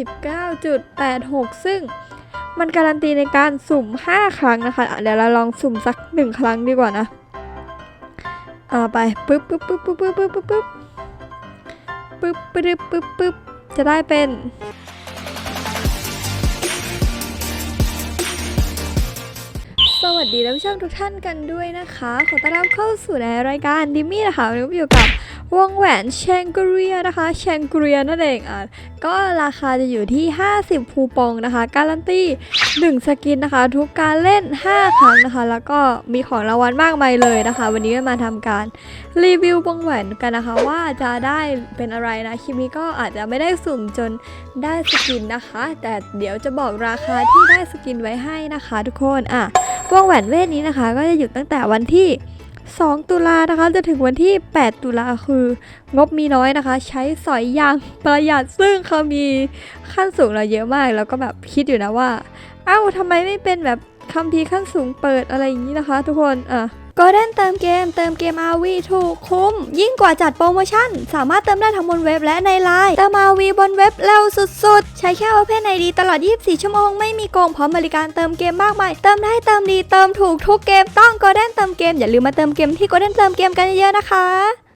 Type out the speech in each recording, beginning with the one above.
99.86 ซึ่งมันการันตีในการสุ่ม 5 ครั้งนะคะะเดี๋ยวเราลองสุ่มสัก 1 ครั้งดีกว่านะอ่าไปปึ๊บปึ๊บปึ๊บปึ๊บปึ๊บปึ๊บปึ๊บปึ๊บปึ๊บปึ๊บปึ๊บปึ๊บจะได้เป็น ดีท่านผู้ชมทุกท่านกันด้วยนะคะ ขอต้อนรับเข้าสู่ในรายการดิมมี่นะคะวันนี้อยู่กับวงแหวนแชงกรียนะคะแชงกรียนั่นเองอะก็ราคาจะอยู่ที่ 50 คูปองนะคะ การันตี 1 สกินนะคะ ทุกการเล่น 5 ครั้งนะคะ แล้วก็มีของรางวัลมากมายเลยนะคะ วันนี้มาทำการรีวิววงแหวนกันนะคะ ว่าจะได้เป็นอะไรนะคลิปนี้ก็อาจจะไม่ได้สุ่มจนได้สกินนะคะ แต่เดี๋ยวจะบอกราคาที่ได้สกินไว้ให้นะคะ ทุกคนอะ วงแหวนเวทนี้นะคะ ก็จะหยุดตั้งแต่วันที่ 2 ตุลานะคะจะถึงวันที่ 8 ตุลาคือ งบมีน้อยนะคะ ใช้สอยอย่างประหยัดซึ่งเขามีขั้นสูงเราเยอะมาก แล้วก็แบบคิดอยู่นะว่า เอ้าทำไมไม่เป็นแบบคัมภีร์ขั้นสูงเปิดอะไรอย่างนี้นะคะ ทุกคนอะ ก็เล่นเติมเกมเติมเกม RV ถูกคุ้ม ยิ่งกว่าจัดโปรโมชั่น สามารถเติมได้ทั้งบนเว็บและในไลน์เติม RV บนเว็บเร็วสุดๆ ใช้แค่ Open ID ตลอด 24 ชั่วโมง ไม่มีโกงพร้อมบริการเติมเกมมากมาย เติมได้เติมดีเติมถูกทุกเกมต้องก็เล่นเติมเกมอย่าลืมมาเติมเกมที่ก็เล่นเติมเกมกันเยอะๆนะคะ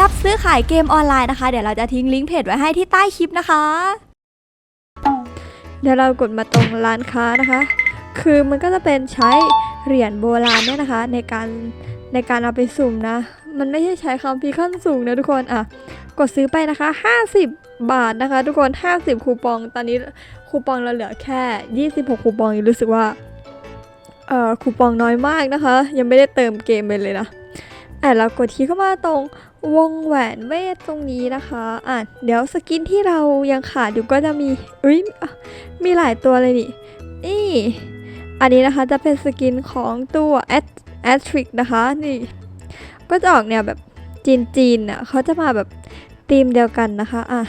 รับซื้อขายเกมออนไลน์นะคะ เดี๋ยวเราจะทิ้งลิงก์เพจไว้ให้ที่ใต้คลิปนะคะ เดี๋ยวเรากดมาตรงร้านค้านะคะ คือมันก็จะเป็นใช้เหรียญโบราณเนี่ยนะคะ ในการในการเอาไปสุ่มนะ มันไม่ใช่ใช้คำพีขั้นสูงนะทุกคนอะกดซื้อไปนะคะ 50 บาทนะคะ ทุกคน 50 คูปอง ตอนนี้คูปองเราเหลือแค่ 26 คูปองยังรู้สึกว่าเอ่อคูปองน้อยมากนะคะ ยังไม่ได้เติมเกมไปเลยนะ อะเรากดที่เข้ามาตรงวงแหวนเวทตรงนี้นะคะอะเดี๋ยวสกินที่เรายังขาดอยู่ก็จะมีอุ้ยมีหลายตัวเลยนี่นี่อันนี้นะคะจะเป็นสกินของตัวแอดแอทริกนะคะนี่ก็จะออกแนวแบบจีนจีนอะเขาจะมาแบบธีมเดียวกันนะคะอะ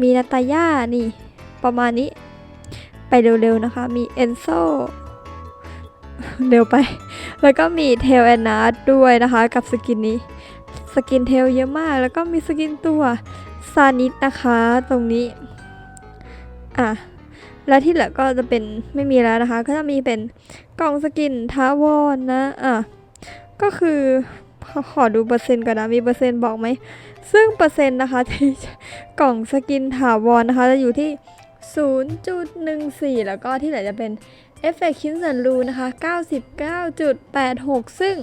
มีนาตาย่านี่ประมาณนี้ไปเร็วๆนะคะมีเอนโซเร็วไป แล้วก็มีเทลแอนนาด้วยนะคะ กับสกินนี้ สกินเทลเยอะมาก แล้วก็มีสกินตัวซานิสนะคะตรงนี้ อะ แล้วที่เหลือก็จะเป็นไม่มีแล้วนะคะ ก็จะมีเป็นกล่องสกินท้าวอนนะ อะ ก็คือขอขอดูเปอร์เซ็นต์ก่อนนะ มีเปอร์เซ็นต์บอกไหม ซึ่งเปอร์เซ็นต์นะคะที่กล่องสกินถาวรนะคะ จะอยู่ที่ 0.14 แล้วก็ที่เหลือจะเป็นเอฟเฟกต์คินสันรูนะคะ 99.86 ซึ่ง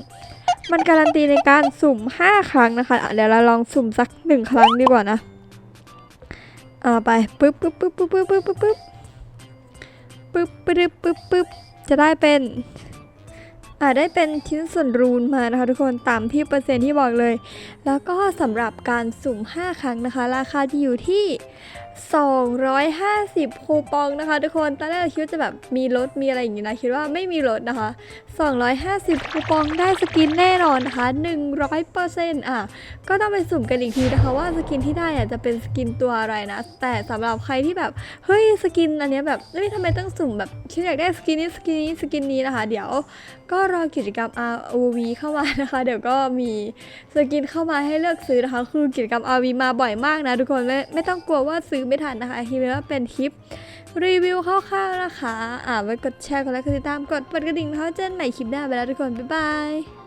มันการันตีในการสุ่ม 5 ครั้งนะคะะเดี๋ยวเราลองสุ่มสัก 1 ครั้งดีกว่านะอ่าไปปึ๊บปึ๊บปึ๊บปึ๊บปึ๊บปึ๊บปึ๊บปึ๊บปึ๊บปึ๊บปึ๊บจะได้เป็น อ่าได้เป็นชิ้นส่วนรูนมานะคะทุกคนตามที่เปอร์เซ็นต์ที่บอกเลย แล้วก็สำหรับการสุ่ม 5 ครั้งนะคะ ราคาจะอยู่ที่ 250 คูปองนะคะ ทุกคนตอนแรกเราคิดว่าจะแบบมีลดมีอะไรอย่างงี้นะคิดว่าไม่มีลดนะคะ 250 คูปองได้สกินแน่นอนนะคะ 100%อะก็ต้องไปสุ่มกันอีกทีนะคะว่าสกินที่ได้อะจะเป็นสกินตัวอะไรนะ แต่สำหรับใครที่แบบเฮ้ยสกินอันเนี้ยแบบเฮ้ยทำไมต้องสุ่มแบบฉันอยากได้สกินนี้สกินนี้สกินนี้นะคะ เดี๋ยวก็รอกิจกรรม ROV เข้ามานะคะ เดี๋ยวก็มีสกินเข้ามาให้เลือกซื้อนะคะ คือกิจกรรม RV มาบ่อยมากนะทุกคนไม่ไม่ต้องกลัวว่าซื้อไม่ทันนะคะคิดว่าเป็นคลิปรีวิวคร่าวๆนะคะ อ่าไว้กดแชร์กดไลค์กดติดตามกดกดกระดิ่งเพื่อเจอกันใหม่คลิปหน้าไปแล้วทุกคน บ๊ายบาย